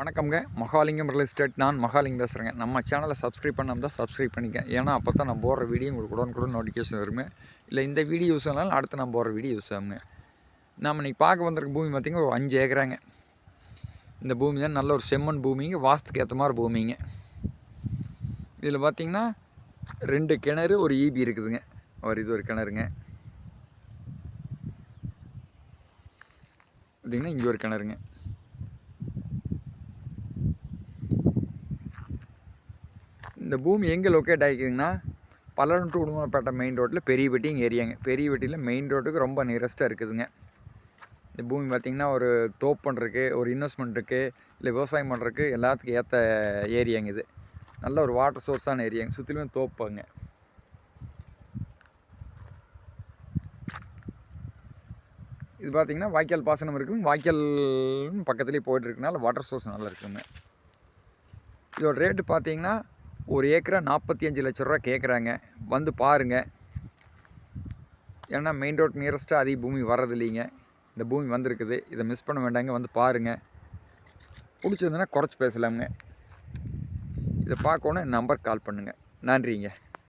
வணக்கம்ங்க. Mahalingam real estate நான் மகாலிங்கம் பேசுகிறேங்க நம்ம சேனலை சப்ஸ்கிரைப் பண்ணாமல் தான் சப்ஸ்கிரைப் பண்ணிக்க. ஏன்னா அப்போ தான் நான் போடுற வீடியோ உங்களுக்கு உடனுக்குடன் நோட்டிஃபிகேஷன் வருமே இல்லை இந்த வீடியோ யூஸ் ஆனாலும் அடுத்து நான் போடுற வீடியோ யூஸ் ஆகுங்க நாம் இன்றைக்கி பார்க்க வந்திருக்க பூமி பார்த்திங்கன்னா ஒரு அஞ்சு ஏக்கராங்க. இந்த பூமி தான் நல்ல ஒரு செம்மண் பூமிங்க. வாஸ்துக்கு ஏற்ற மாதிரி பூமிங்க. இதில் பார்த்திங்கன்னா ரெண்டு கிணறு ஒரு ஈபி இருக்குதுங்க. ஒரு இது ஒரு கிணறுங்க. பார்த்திங்கன்னா இங்கே ஒரு கிணறுங்க. இந்த பூமி எங்கே லொக்கேட் ஆகிக்குதுங்கன்னா பல்லடம் டு உடுமலைப்பேட்டை மெயின் ரோட்டில் பெரிய வெட்டிங் ஏரியாங்க பெரியவெட்டியில் மெயின் ரோட்டுக்கு ரொம்ப நியரஸ்ட்டாக இருக்குதுங்க. இந்த பூமி பார்த்திங்கன்னா ஒரு தோப்பன் இருக்குது ஒரு இன்வெஸ்ட்மெண்ட் இருக்குது இல்லை விவசாயம் பண்ணுறதுக்கு எல்லாத்துக்கும் ஏற்ற ஏரியாங்க இது. நல்ல ஒரு வாட்டர் சோர்ஸான ஏரியாங்க சுற்றிலுமே தோப்பாங்க இது பார்த்திங்கன்னா வாய்க்கால் பாசனம் இருக்குது வாய்க்கால் பக்கத்துலேயே போயிட்டுருக்கனால வாட்டர் சோர்ஸ் நல்லா இருக்குங்க இதோட ரேட்டு பார்த்தீங்கன்னா ஒரு ஏக்கரா நாற்பத்தி அஞ்சு லட்ச ரூபா கேட்குறாங்க வந்து பாருங்கள் ஏன்னா மெயின் ரோட் நியரஸ்ட்டாக அதிக பூமி வர்றது இல்லைங்க இந்த பூமி வந்திருக்குது. இதை மிஸ் பண்ண வேண்டாங்க. வந்து பாருங்கள் பிடிச்சிருந்ததுன்னா குறைச்சி பேசலாமுங்க. இதை பார்க்கணும் நம்பர் கால் பண்ணுங்கள் நன்றிங்க.